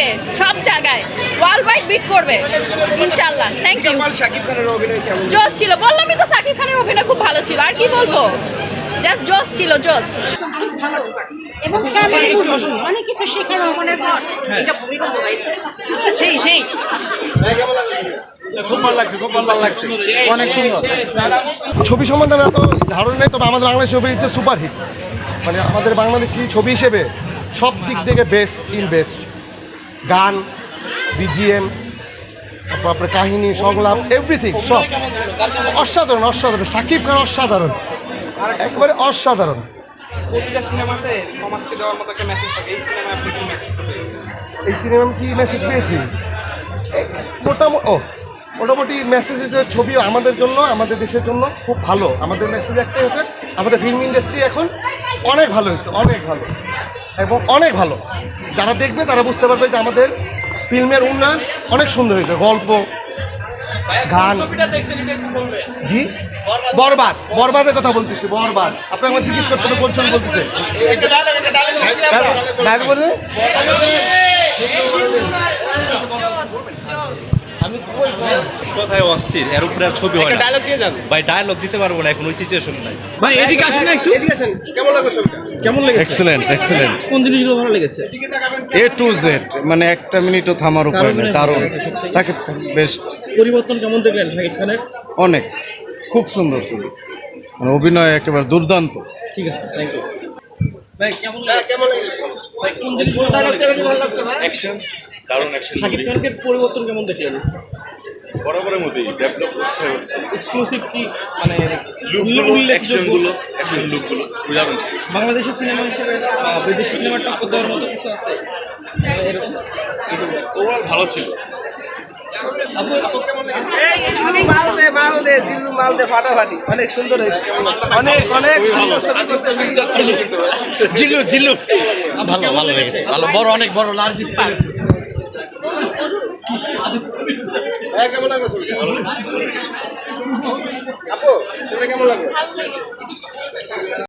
করবে সব জায়গায় ওয়ার্ল্ড ওয়াইড বিট করবে ইনশাল্লাহ থ্যাংক ইউ জোস ছিল বললামই তো সাকিব খানের অভিনয় খুব ভালো ছিল আর কি বলব? জাস্ট জোস ছিল জোস এবং ফ্যামিলি অনেক কিছু শেখার পর সেই সেই। খুব ভালো লাগছে খুব ভালো লাগছে। অনেক সুন্দর। ছবি সম্বন্ধে আমার এত ধারণা নেই তবে আমাদের বাংলাদেশ ছবি হচ্ছে সুপার হিট মানে আমাদের বাংলাদেশি ছবি হিসেবে সব দিক থেকে বেস্ট ইন বেস্ট গান বিজিএম তারপর আপনার কাহিনী সংলাপ এভরিথিং সব। অসাধারণ অসাধারণ। সাকিব খান অসাধারণ। একবারে অসাধারণ। প্রতিটা সিনেমাতে সমাজকে দেওয়ার মতো একটা মেসেজ থাকে। এই সিনেমায় আপনি কি মেসেজ এই সিনেমা কি মেসেজ পেয়েছি? মোটামুটি ও মোটামুটি মেসেজ হচ্ছে ছবি আমাদের জন্য আমাদের দেশের জন্য খুব ভালো। আমাদের মেসেজ একটাই হচ্ছে আমাদের ফিল্ম ইন্ডাস্ট্রি এখন অনেক ভালো হয়েছে, অনেক ভালো। এবং অনেক ভালো। যারা দেখবে তারা বুঝতে পারবে যে আমাদের ফিল্মের উন্নয়ন অনেক সুন্দর হয়েছে। গল্প, গান। জি? বরবাদ, বরবাদের কথা বলতেছি, বরবাদ। আপনি আমার জিজ্ঞেস করতে হবে, কোন ছবি বলতেছে? বলবে কোথায় অস্থির এর উপরে আর ছবি হয় ডায়লগ দিয়ে যান। ভাই ডায়লগ দিতে পারব না এখন ওই সিচুয়েশন নাই। ভাই এদিকে আসেন না একটু। এদিকে আসেন কেমন লাগল ছবিটা? কেমন লেগেছে? এক্সেলেন্ট এক্সেলেন্ট কোন জিনিসগুলো ভালো লেগেছে? এ টু জেড মানে একটা মিনিটও থামার উপায় নেই দারুণ। সাকিব খান বেস্ট পরিবর্তন কেমন দেখলেন শাকিব খানের? অনেক খুব সুন্দর ছবি। মানে অভিনয় একেবারে দুর্দান্ত। ঠিক আছে থ্যাংক ইউ ভাই কেমন লাগছে? কেমন লাগছে? ভাই কোন জিনিসগুলো ভালো লাগছে? ভাই। অ্যাকশন দারুণ অ্যাকশন খানকে পরিবর্তন কেমন দেখলেন? বরাবরের মতোই ডেভেলপ হচ্ছে হচ্ছে। এক্সক্লুসিভ কি? মানে লুকগুলো অ্যাকশনগুলো অ্যাকশন লুকগুলো ছিল বাংলাদেশের সিনেমা হিসেবে বিদেশি সিনেমার টক্কর দেওয়ার মতো কিছু আছে? এরকম ওভারঅল ভালো ছিল। অনেক সুন্দর হয়েছে। অনেক অনেক সুন্দর ছবি করছে। জিল্লু জিল্লু ভালো ভালো লেগেছে। ভালো বড় অনেক বড় লার্জ হ্যাঁ কেমন লাগল ছবিটা? আপু ছবিটা কেমন লাগল?